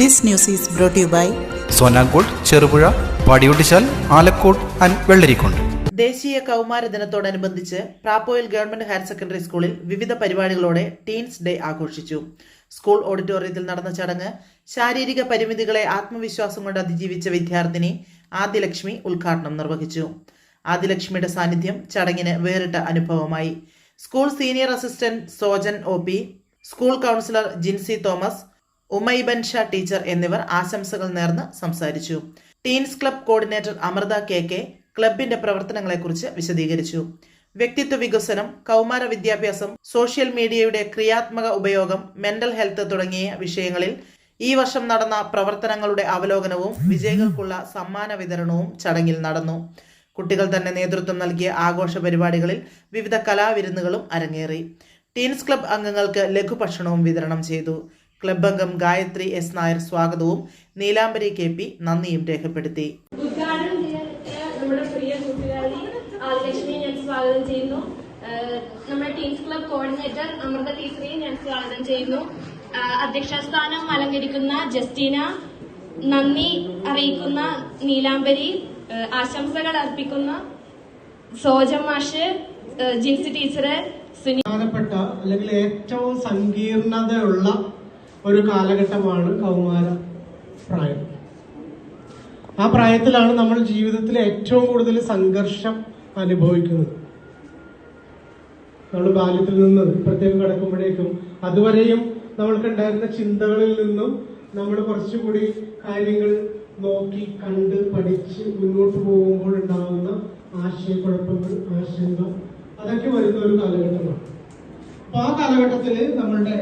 This news is brought you by Sonankode Cherupuzha Padiyottuchal Alakode and Vellarikundu ദേശീയ കൗമാര ദിനത്തോടനുബന്ധിച്ച് പ്രാപ്പോയിൽ government higher secondary സ്കൂളിൽ വിവിധ പരിപാടികളോടെ ടീൻസ് ഡേ ആഘോഷിച്ചു. സ്കൂൾ ഓഡിറ്റോറിയത്തിൽ നടന്ന ചടങ്ങ് ശാരീരിക പരിമിതികളെ ആത്മവിശ്വാസം കൊണ്ട് അതിജീവിച്ച വിദ്യാർത്ഥിനി ആദ്യലക്ഷ്മി ഉദ്ഘാടനം നിർവഹിച്ചു. ആദ്യലക്ഷ്മിയുടെ സാന്നിധ്യം ചടങ്ങിന് വേറിട്ട അനുഭവമായി. School senior assistant Sojan O P school counsellor Jincy Thomas Umaiban Sha teacher എന്നിവർ ആശംസകൾ നേർന്ന് സംസാരിച്ചു. Teens club coordinator Amritha K K ക്ലബിന്റെ പ്രവർത്തനങ്ങളെക്കുറിച്ച് വിശദീകരിച്ചു. വ്യക്തിത്വ വികസനം കൗമാര വിദ്യാഭ്യാസം സോഷ്യൽ മീഡിയയുടെ ക്രിയാത്മക ഉപയോഗം മെന്റൽ ഹെൽത്ത് തുടങ്ങിയ വിഷയങ്ങളിൽ ഈ വർഷം നടന്ന പ്രവർത്തനങ്ങളുടെ അവലോകനവും വിജയികൾക്കുള്ള സമ്മാന വിതരണവും ചടങ്ങിൽ നടന്നു. കുട്ടികൾ തന്നെ നേതൃത്വം നൽകിയ ആഘോഷ പരിപാടികളിൽ വിവിധ കലാവിരുന്നുകളും അരങ്ങേറി. ടീൻസ് ക്ലബ് അംഗങ്ങൾക്ക് ലഘുഭക്ഷണവും വിതരണം ചെയ്തു. ക്ലബ് അംഗം ഗായത്രി എസ് നായർ സ്വാഗതവും നീലാംബരി കെ പി നന്ദിയും രേഖപ്പെടുത്തി. ഉദ്ഘാടനം ചെയ്യാൻ നമ്മുടെ പ്രിയ കൂട്ടുകാരി ആദിലക്ഷ്മിയെ സ്വാഗതം ചെയ്യുന്നു. നമ്മുടെ ടീംസ് ക്ലബ് കോർഡിനേറ്റർ അമൃത ടീച്ചറെയും ഞാൻ സ്വാഗതം ചെയ്യുന്നു. അധ്യക്ഷസ്ഥാനം അധ്യക്ഷ സ്ഥാനം അലങ്കരിക്കുന്ന ജസ്റ്റീന നന്ദി അറിയിക്കുന്ന നീലാംബരി ആശംസകൾ അർപ്പിക്കുന്ന സോജം മാഷ് ജിൻസി ടീച്ചറ് സുനിപ്പെട്ട പ്രധാനപ്പെട്ട അല്ലെങ്കിൽ ഏറ്റവും സങ്കീർണതയുള്ള ഒരു കാലഘട്ടമാണ് കൗമാര പ്രായം ആ പ്രായത്തിലാണ് നമ്മൾ ജീവിതത്തിൽ ഏറ്റവും കൂടുതൽ സംഘർഷം അനുഭവിക്കുന്നത്. നമ്മൾ ബാല്യത്തിൽ നിന്ന് ഇപ്പോഴത്തേക്ക് കിടക്കുമ്പോഴേക്കും അതുവരെയും നമ്മൾക്കുണ്ടായിരുന്ന ചിന്തകളിൽ നിന്നും നമ്മൾ കുറച്ചുകൂടി കാര്യങ്ങൾ നോക്കി കണ്ട് പഠിച്ച് മുന്നോട്ട് പോകുമ്പോൾ ഉണ്ടാകുന്ന ആശയക്കുഴപ്പങ്ങൾ ആശങ്ക അതൊക്കെ വരുന്ന ഒരു കാലഘട്ടമാണ്. അപ്പൊ ആ കാലഘട്ടത്തിൽ നമ്മളുടെ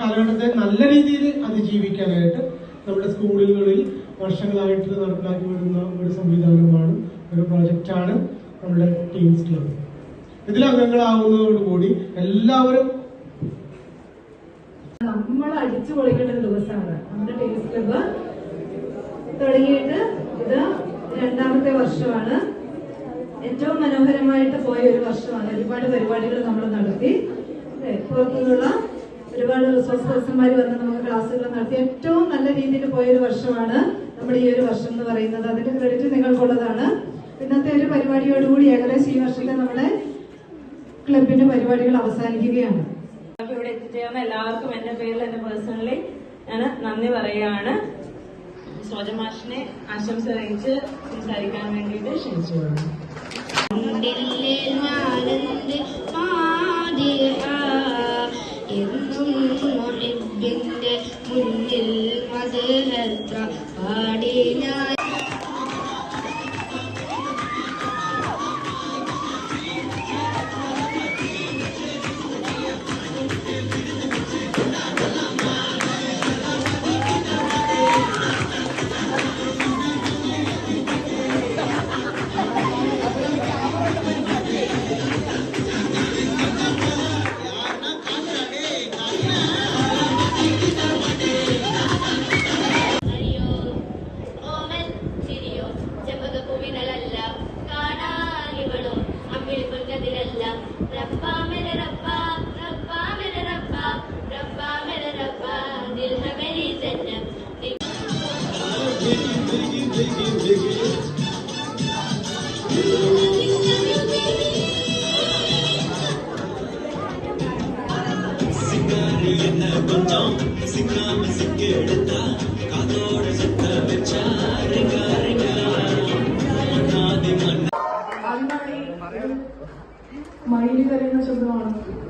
കാലഘട്ടത്തെ നല്ല രീതിയിൽ അതിജീവിക്കാനായിട്ട് നമ്മുടെ സ്കൂളുകളിൽ വർഷങ്ങളായിട്ട് നടപ്പിലാക്കി വരുന്ന ഒരു സംവിധാനമാണ് ഒരു പ്രോജക്റ്റാണ് നമ്മുടെ ടീംസ് ക്ലബ്. ഇതിൽ അംഗങ്ങളാവുന്നതോടുകൂടി എല്ലാവരും നമ്മൾ അടിച്ചു പൊളിക്കേണ്ട ഒരു ദിവസമാണ്. നമ്മുടെ ടീംസ് ക്ലബ്ബ് തുടങ്ങിയിട്ട് ഇത് രണ്ടാമത്തെ വർഷമാണ്. ഏറ്റവും മനോഹരമായിട്ട് പോയ ഒരു വർഷമാണ്. ഒരുപാട് പരിപാടികൾ നമ്മൾ നടത്തി? പുറത്തുനിന്നുള്ള ഒരുപാട് റിസോഴ്സ് പേഴ്സൺമാർ വന്ന് നമുക്ക് ക്ലാസ്സുകൾ നടത്തി. ഏറ്റവും നല്ല രീതിയിൽ പോയൊരു വർഷമാണ് നമ്മുടെ ഈ ഒരു വർഷം എന്ന് പറയുന്നത്. അതിന്റെ ക്രെഡിറ്റ് നിങ്ങൾക്കുള്ളതാണ്. ഇന്നത്തെ ഒരു പരിപാടിയോടുകൂടി ഏകദേശം ഈ വർഷത്തെ നമ്മുടെ ക്ലബിന്റെ പരിപാടികൾ അവസാനിക്കുകയാണ്. ഇവിടെ എത്തിച്ചേർന്ന എല്ലാവർക്കും എന്റെ പേരിൽ എന്റെ പേഴ്സണലി ഞാൻ നന്ദി പറയുകയാണ് സോജമാഷിനെ ആശംസ അറിയിച്ച് സംസാരിക്കാൻ വേണ്ടിയിട്ട് ക്ഷണിച്ചു 对 என்ன கொஞ்சம் சிக்காம சிக்க எடுத்தா காதோட சுத்த வச்சா ரெங்க ரெங்க. மனிதர்கள் சொல்லுவாங்க.